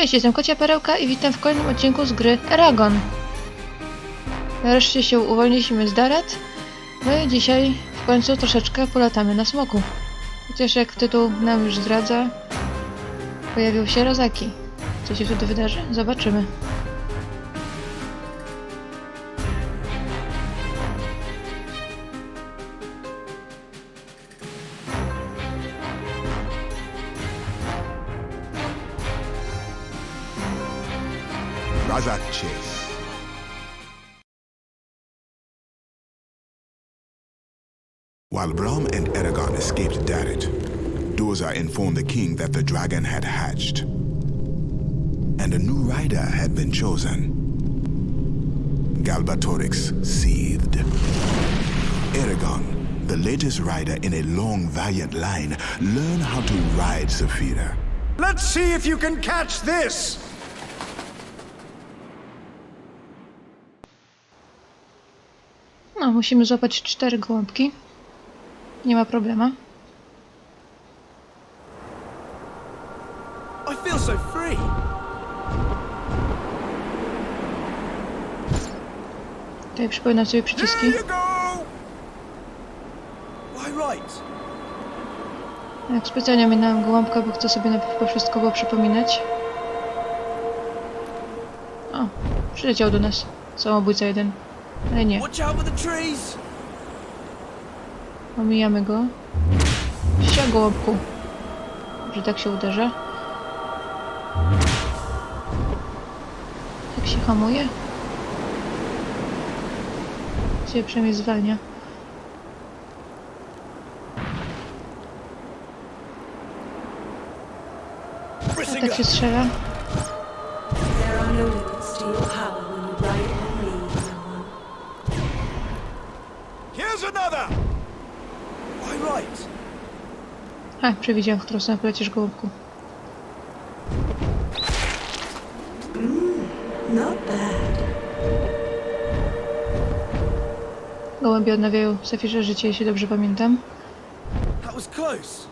Cześć, jestem Kocia Perełka i witam w kolejnym odcinku z gry Eragon. Nareszcie się uwolniliśmy z Daret, no i dzisiaj w końcu troszeczkę polatamy na smoku. Chociaż jak tytuł nam już zdradza, pojawił się Rozaki. Co się wtedy wydarzy? Zobaczymy. Razak Chase. While Brahm and Eragon escaped Darit, Doza informed the king that the dragon had hatched. And a new rider had been chosen. Galbatorix seethed. Eragon, the latest rider in a long, valiant line, learned how to ride Saphira. Let's see if you can catch this! No, musimy złapać cztery gołąbki. Nie ma problemu. I feel so free. Tutaj przypominam sobie przyciski. Jak specjalnie minąłem gołąbka, bo chcę sobie najpierw po wszystko było przypominać. O, przyleciał do nas. Samobójca jeden. Ale nie, Watch out for the trees! omijamy go. Sia gołąbku. Że tak się uderza. Tak się hamuje. Się przynajmniej zwalnia. A tak się strzela. There are no Ha, przewidziałem, w którą stronę polecisz gołąbku. Not bad. Gołębie odnawiają Safirze życie, jeśli dobrze pamiętam. That was close.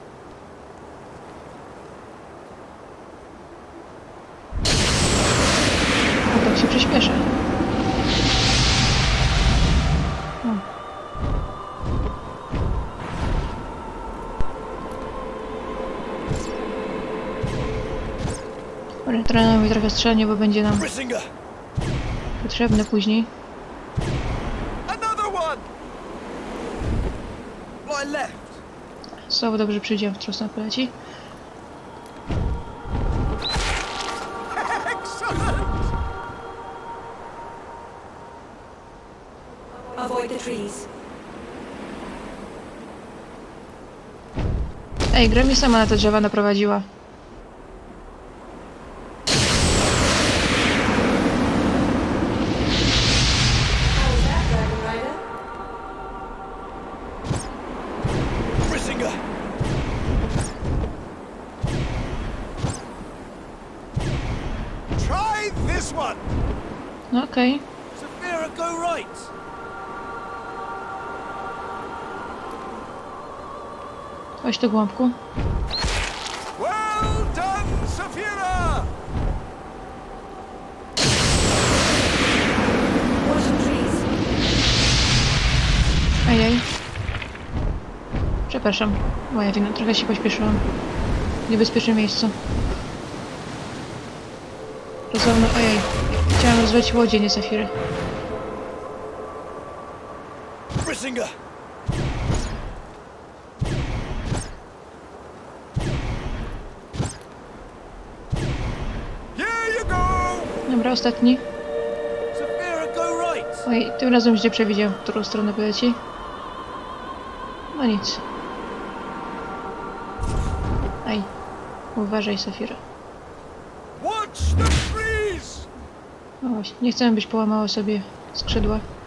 Trenujemy trochę strzelanie, bo będzie nam potrzebne później. Znowu dobrze przyjdziemy, w stronę poleci. Excellent! Avoid the trees. Ej, gra mnie sama na te drzewa naprowadziła. This one! No okej. Saphira, go right! Chodź tu, głąbku. Well done. Ojej. Przepraszam. Moja wina, trochę się pośpieszyłam. W niebezpiecznym miejscu. Rozumiem, ojej. Chciałam rozwać łodzie, nie you go! Dobra, ostatni. Oj, tym razem źle przewidział, w którą stronę poleci. No nic. Aj. Uważaj, Safira. Watch the trees! Nie chcę, byś połamała sobie skrzydła.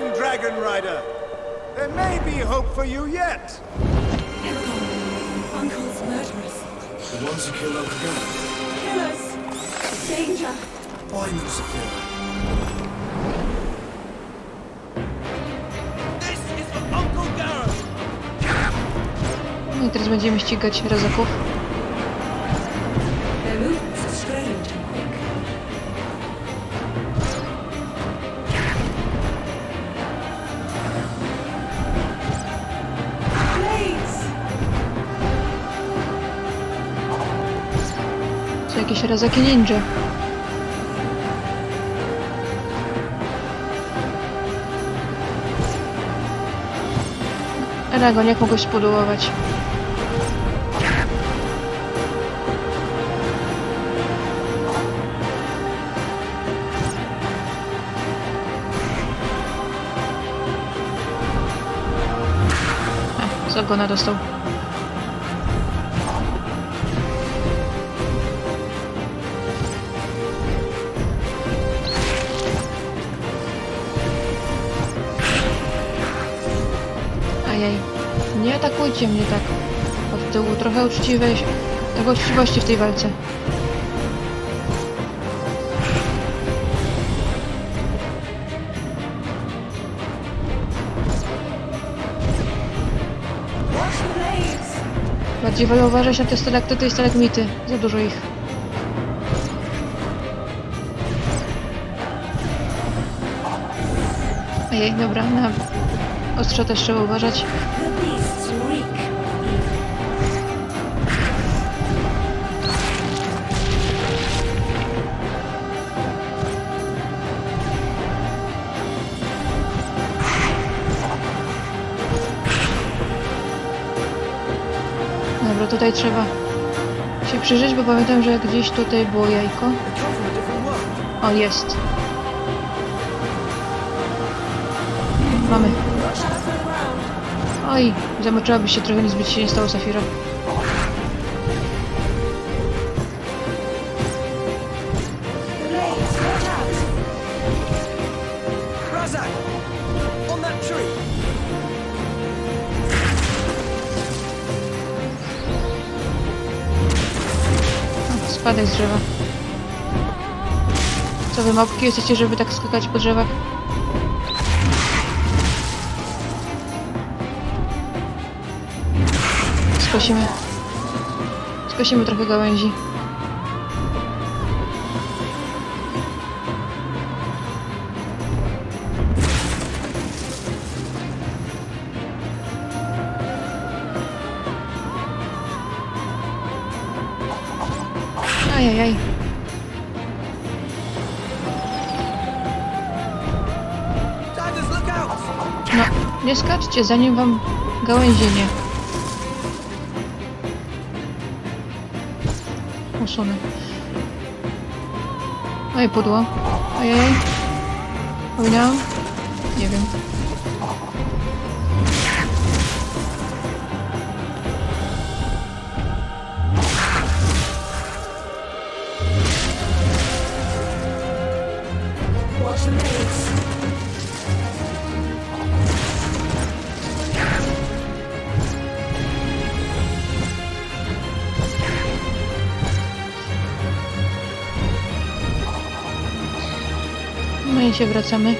Bad, dragon rider. There may be hope for you yet. Aragon, Uncle's murderers. The ones who killed Uncle Gareth. Killers! Danger! Find them, Sophia. This is for Uncle Gareth. No i teraz będziemy ścigać rezaków. Jakieś rezaki ninja. Eragon, jak mogłeś spodułować? A, z ogona dostał. Nie atakujcie mnie tak. Od tyłu trochę uczciwej... Tego uczciwości w tej walce. Bardziej wolę uważać na te stalaktyty i stalagmity. Za dużo ich. Ojej, dobra, na ostrze też trzeba uważać. Dobra, tutaj trzeba się przyjrzeć, bo pamiętam, że gdzieś tutaj było jajko. O, jest. Mamy. Oj, zamoczyłabyś się trochę, nic by się nie stało, Safira. The blades, watch out! Razak! On that tree! O, Spadaj z drzewa. Co wy małpki jesteście, żeby tak skakać po drzewach? Skosimy. Skosimy trochę gałęzi. Ajajaj. No, nie skaczcie, zanim wam gałęzie nie. Usunę. Oj, pudło. Ojej. Powinnam? Nie wiem. No i się wracamy.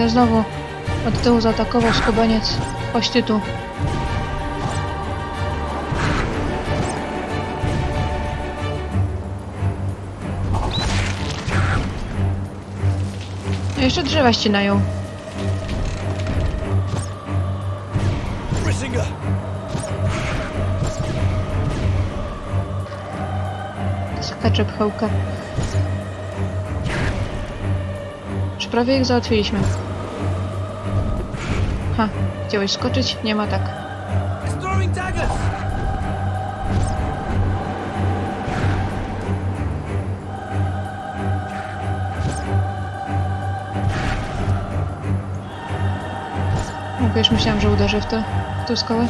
No znowu od tyłu zaatakował skubaniec. Chodź ty tu. No jeszcze drzewa ścinają. Skacze pchełka. Czy prawie ich załatwiliśmy? Chciałeś skoczyć? Nie ma tak. Daggers! No wiesz, myślałam, że uderzę w to, w skałę.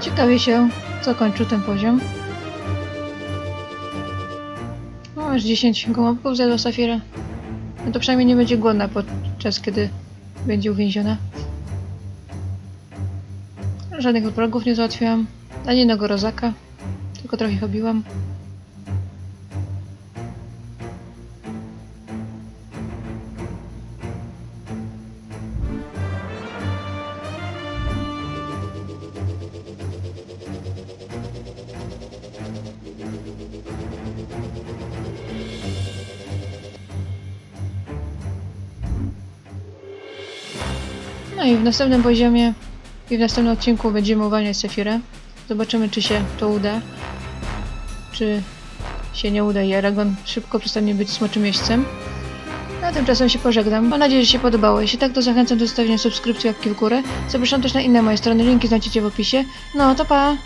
Ciekawie się zakończył ten poziom. No, aż 10 gołąbków zjadła Safira. No to przynajmniej nie będzie głodna podczas kiedy będzie uwięziona. Żadnych wrogów nie załatwiłam. Ani jednego rozaka. Tylko trochę ich i w następnym poziomie i w następnym odcinku będziemy uwalniać Sefirę. Zobaczymy, czy się to uda. Czy się nie uda i Aragon szybko przestanie być smoczym miejscem. No a tymczasem się pożegnam. Mam nadzieję, że się podobało. Jeśli tak, to zachęcam do zostawienia subskrypcji, łapki w górę. Zapraszam też na inne moje strony, linki znajdziecie w opisie. No to pa!